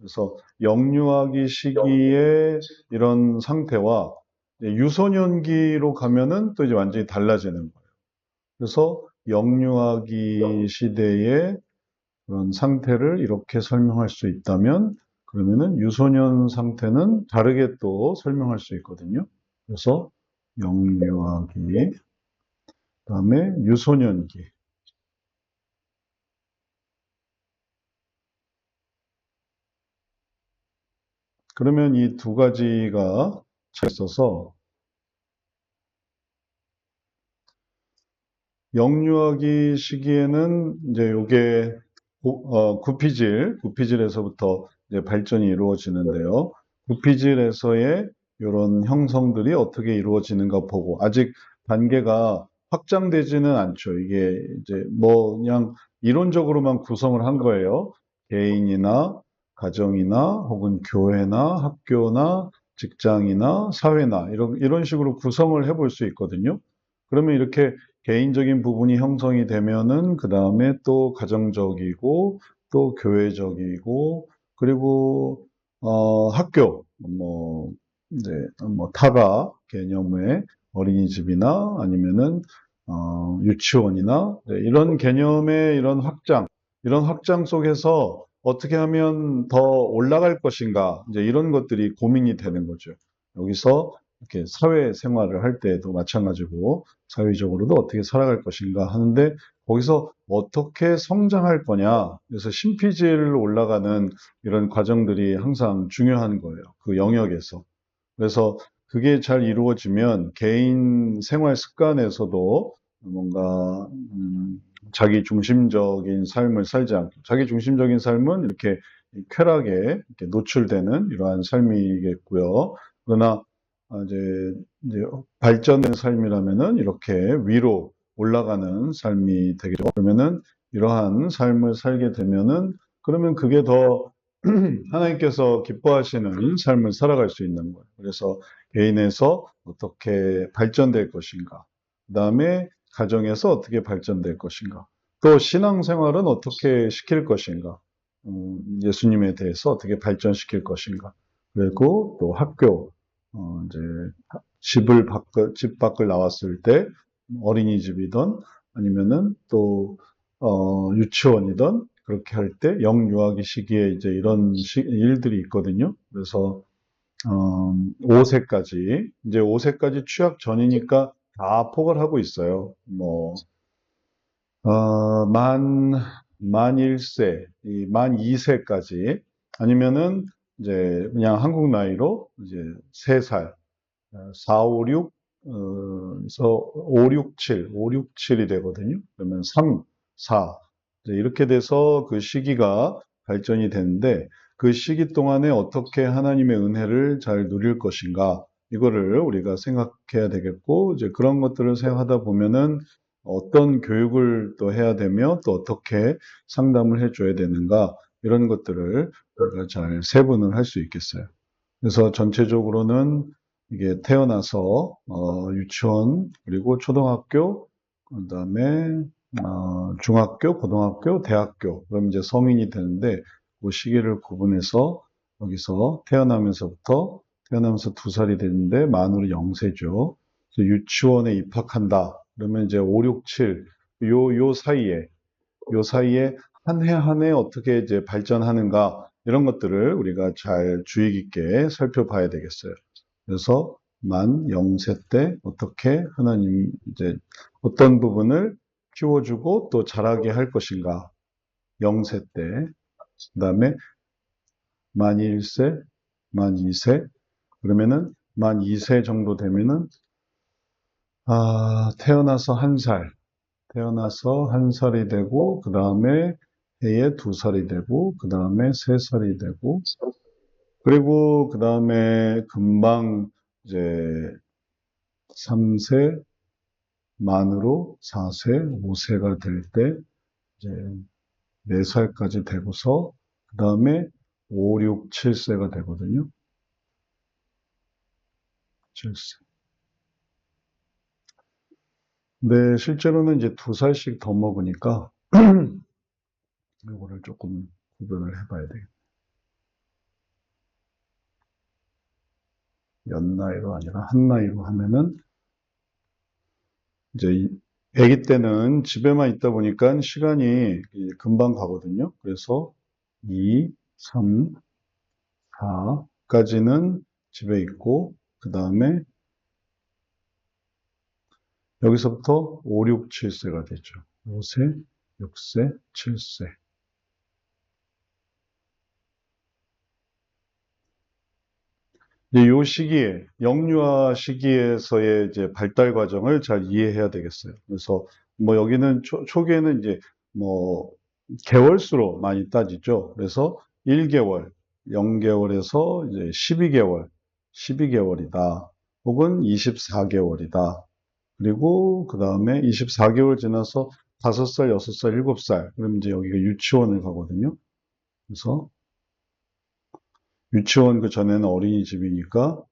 그래서 영유아기 시기의 이런 상태와 유소년기로 가면은 또 이제 완전히 달라지는 거예요. 그래서 영유아기 시대의 그런 상태를 이렇게 설명할 수 있다면 그러면은 유소년 상태는 다르게 또 설명할 수 있거든요. 그래서 영유아기, 그다음에 유소년기. 그러면 이 두 가지가 있어서 영유아기 시기에는 이제 요게 구- 어, 구피질, 구피질에서부터 이제 발전이 이루어지는데요. 구피질에서의 이런 형성들이 어떻게 이루어지는가 보고 아직 단계가 확장되지는 않죠. 이게 이제 뭐 그냥 이론적으로만 구성을 한 거예요. 개인이나 가정이나 혹은 교회나 학교나 직장이나 사회나 이런 이런 식으로 구성을 해볼 수 있거든요. 그러면 이렇게 개인적인 부분이 형성이 되면은 그 다음에 또 가정적이고 또 교회적이고 그리고 어, 학교 뭐 이제 뭐 타가 개념의 어린이집이나 아니면은 어, 유치원이나 네, 이런 개념의 이런 확장 이런 확장 속에서 어떻게 하면 더 올라갈 것인가 이제 이런 것들이 고민이 되는 거죠. 여기서 이렇게 사회 생활을 할 때도 마찬가지고 사회적으로도 어떻게 살아갈 것인가 하는데 거기서 어떻게 성장할 거냐. 그래서 신피질로 올라가는 이런 과정들이 항상 중요한 거예요. 그 영역에서. 그래서 그게 잘 이루어지면 개인 생활 습관에서도 뭔가 음, 자기 중심적인 삶을 살지 않고 자기 중심적인 삶은 이렇게 쾌락에 이렇게 노출되는 이러한 삶이겠고요. 그러나 아, 이제, 이제 발전된 삶이라면은 이렇게 위로 올라가는 삶이 되겠죠. 그러면은 이러한 삶을 살게 되면은 그러면 그게 더 하나님께서 기뻐하시는 삶을 살아갈 수 있는 거예요. 그래서 개인에서 어떻게 발전될 것인가. 그 다음에 가정에서 어떻게 발전될 것인가. 또 신앙생활은 어떻게 시킬 것인가. 음, 예수님에 대해서 어떻게 발전시킬 것인가. 그리고 또 학교, 어, 이제 집을 밖, 집 밖을 나왔을 때 어린이집이든 아니면은 또 어, 유치원이든 그렇게 할 때 영유아기 시기에 이제 이런 시- 일들이 있거든요. 그래서 어, 5세까지 이제 5세까지 취학 전이니까 다 포괄하고 있어요. 뭐 어, 만, 만 1세, 이만 2세까지 아니면은 이제 그냥 한국 나이로 이제 3살, 4, 5, 6, 어, 그래서 5, 6, 7, 5, 6, 7이 되거든요. 그러면 3, 4. 이제 이렇게 돼서 그 시기가 발전이 되는데 그 시기 동안에 어떻게 하나님의 은혜를 잘 누릴 것인가 이거를 우리가 생각해야 되겠고 이제 그런 것들을 생각하다 보면은 어떤 교육을 또 해야 되며 또 어떻게 상담을 해줘야 되는가 이런 것들을 우리가 잘 세분을 할 수 있겠어요. 그래서 전체적으로는 이게 태어나서 어, 유치원 그리고 초등학교 그다음에 어, 중학교, 고등학교, 대학교 그럼 이제 성인이 되는데 그 시기를 구분해서 여기서 태어나면서부터 태어나면서 두 살이 되는데 만으로 영세죠. 유치원에 입학한다. 그러면 이제 5, 6, 7, 요, 요 사이에, 요 사이에 한 해 한 해 어떻게 이제 발전하는가, 이런 것들을 우리가 잘 주의 깊게 살펴봐야 되겠어요. 그래서 만 0세 때 어떻게 하나님 이제 어떤 부분을 키워주고 또 자라게 할 것인가, 0세 때, 그 다음에 만 1세, 만 2세, 그러면은 만 2세 정도 되면은 아, 태어나서 한 살, 태어나서 한 살이 되고, 그 다음에 해에 두 살이 되고, 그 다음에 세 살이 되고, 그리고 그 다음에 금방 이제 3세 만으로 4세, 5세가 될 때, 이제 4살까지 되고서, 그 다음에 5, 6, 7세가 되거든요. 질세. 네, 실제로는 이제 두 살씩 더 먹으니까 이거를 조금 구분을 해봐야 되겠네. 연나이로 아니라 한나이로 하면은 이제 아기 때는 집에만 있다 보니까 시간이 금방 가거든요. 그래서 2, 3, 4까지는 집에 있고 그 다음에 여기서부터 5, 6, 7세가 되죠. 5세, 6세, 7세. 이제 요 시기에, 영유아 시기에서의 이제 발달 과정을 잘 이해해야 되겠어요. 그래서 뭐 여기는 초, 초기에는 이제 뭐 개월수로 많이 따지죠. 그래서 1개월, 0개월에서 이제 12개월, 12개월이다. 혹은 24개월이다. 그리고 그 다음에 24개월 지나서 5살, 6살, 7살. 그럼 이제 여기가 유치원을 가거든요. 그래서 유치원 그 전에는 어린이집이니까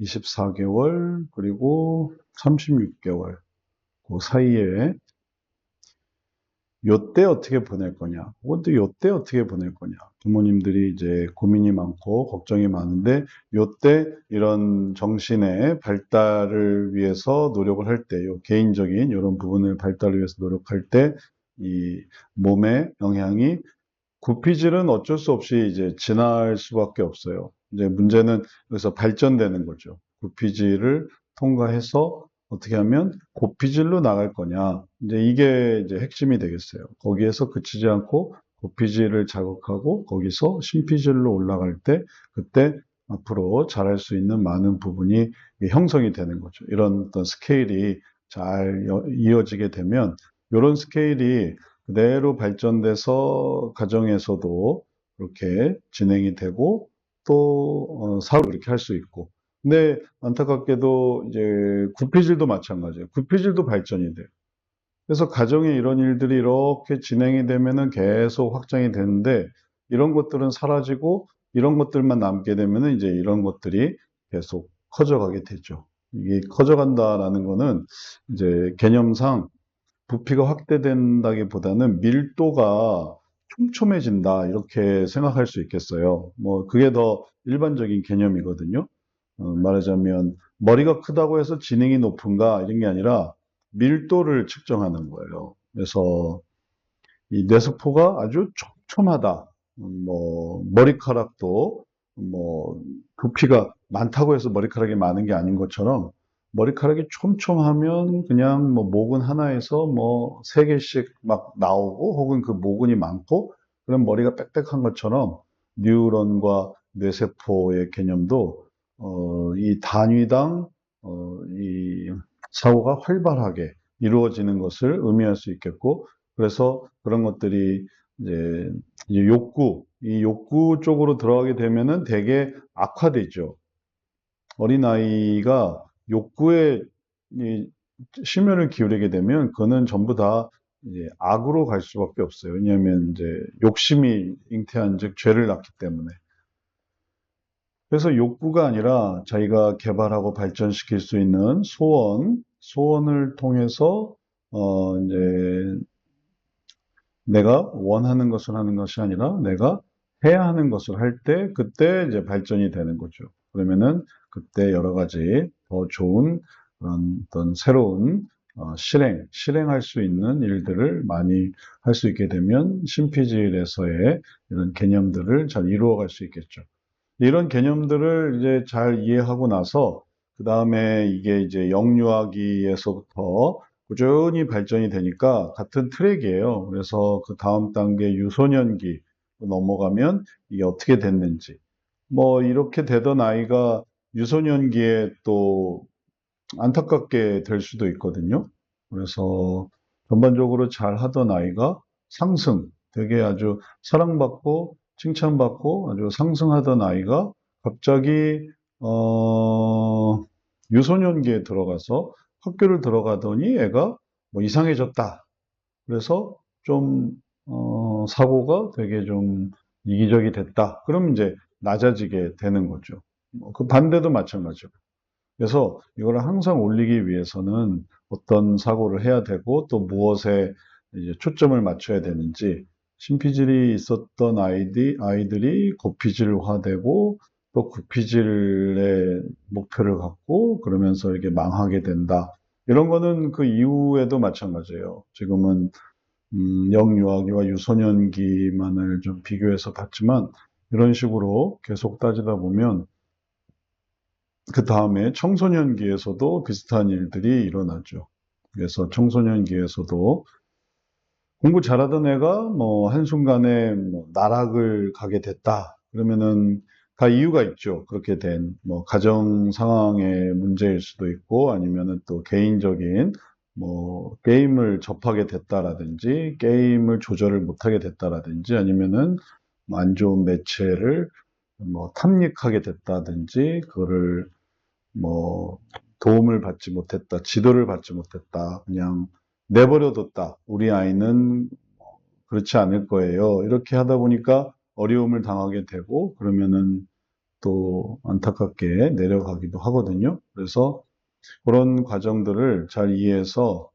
24개월, 그리고 36개월. 그 사이에 요때 어떻게 보낼 거냐, 또 요때 어떻게 보낼 거냐. 부모님들이 이제 고민이 많고 걱정이 많은데 요때 이런 정신의 발달을 위해서 노력을 할 때, 요 개인적인 이런 부분을 발달을 위해서 노력할 때 이 몸의 영향이 구피질은 어쩔 수 없이 이제 지날 수밖에 없어요. 이제 문제는 여기서 발전되는 거죠. 구피질을 통과해서 어떻게 하면 고피질로 나갈 거냐. 이제 이게 이제 핵심이 되겠어요. 거기에서 그치지 않고 고피질을 자극하고 거기서 심피질로 올라갈 때 그때 앞으로 잘할 수 있는 많은 부분이 형성이 되는 거죠. 이런 어떤 스케일이 잘 여- 이어지게 되면 이런 스케일이 그대로 발전돼서 가정에서도 그렇게 진행이 되고 또 어, 사업을 이렇게 할 수 있고 근데 안타깝게도 이제 구피질도 마찬가지예요. 구피질도 발전이 돼요. 그래서 가정에 이런 일들이 이렇게 진행이 되면은 계속 확장이 되는데 이런 것들은 사라지고 이런 것들만 남게 되면은 이제 이런 것들이 계속 커져가게 되죠. 이게 커져간다라는 거는 이제 개념상 부피가 확대된다기보다는 밀도가 촘촘해진다 이렇게 생각할 수 있겠어요. 뭐 그게 더 일반적인 개념이거든요. 어, 말하자면 머리가 크다고 해서 지능이 높은가 이런 게 아니라 밀도를 측정하는 거예요. 그래서 이 뇌세포가 아주 촘촘하다. 음, 뭐 머리카락도 뭐 부피가 많다고 해서 머리카락이 많은 게 아닌 것처럼 머리카락이 촘촘하면 그냥 뭐 모근 하나에서 뭐 세 개씩 막 나오고 혹은 그 모근이 많고 그럼 머리가 빽빽한 것처럼 뉴런과 뇌세포의 개념도 어, 이 단위당 어, 이 사고가 활발하게 이루어지는 것을 의미할 수 있겠고 그래서 그런 것들이 이제 이 욕구, 이 욕구 쪽으로 들어가게 되면은 되게 악화되죠. 어린아이가 욕구에 이 심혈을 기울이게 되면 그는 전부 다 이제 악으로 갈 수밖에 없어요. 왜냐하면 이제 욕심이 잉태한 즉 죄를 낳기 때문에. 그래서 욕구가 아니라 자기가 개발하고 발전시킬 수 있는 소원, 소원을 통해서 어 이제 내가 원하는 것을 하는 것이 아니라 내가 해야 하는 것을 할 때 그때 이제 발전이 되는 거죠. 그러면은 그때 여러 가지 더 좋은 그런 어떤 새로운 어, 실행, 실행할 수 있는 일들을 많이 할 수 있게 되면 심피질에서의 이런 개념들을 잘 이루어갈 수 있겠죠. 이런 개념들을 이제 잘 이해하고 나서 그 다음에 이게 이제 영유아기에서부터 꾸준히 발전이 되니까 같은 트랙이에요. 그래서 그 다음 단계 유소년기 넘어가면 이게 어떻게 됐는지 뭐 이렇게 되던 아이가 유소년기에 또 안타깝게 될 수도 있거든요. 그래서 전반적으로 잘 하던 아이가 상승, 되게 아주 사랑받고 칭찬받고 아주 상승하던 아이가 갑자기 어, 유소년기에 들어가서 학교를 들어가더니 애가 뭐 이상해졌다. 그래서 좀 어, 사고가 되게 좀 이기적이 됐다. 그럼 이제 낮아지게 되는 거죠. 뭐그 반대도 마찬가지고. 그래서 이거를 항상 올리기 위해서는 어떤 사고를 해야 되고 또 무엇에 초점을 맞춰야 되는지 심피질이 있었던 아이들, 아이들이 고피질화되고 또 구피질의 목표를 갖고 그러면서 이게 망하게 된다. 이런 거는 그 이후에도 마찬가지예요. 지금은 음, 영유아기와 유소년기만을 좀 비교해서 봤지만 이런 식으로 계속 따지다 보면 그 다음에 청소년기에서도 비슷한 일들이 일어나죠. 그래서 청소년기에서도 공부 잘하던 애가 뭐 한순간에 뭐 나락을 가게 됐다. 그러면은 다 이유가 있죠. 그렇게 된 뭐 가정 상황의 문제일 수도 있고 아니면은 또 개인적인 뭐 게임을 접하게 됐다라든지 게임을 조절을 못하게 됐다라든지 아니면은 뭐안 좋은 매체를 뭐 탐닉하게 됐다든지 그거를 뭐 도움을 받지 못했다, 지도를 받지 못했다, 그냥 내버려뒀다. 우리 아이는 그렇지 않을 거예요. 이렇게 하다 보니까 어려움을 당하게 되고 그러면은 또 안타깝게 내려가기도 하거든요. 그래서 그런 과정들을 잘 이해해서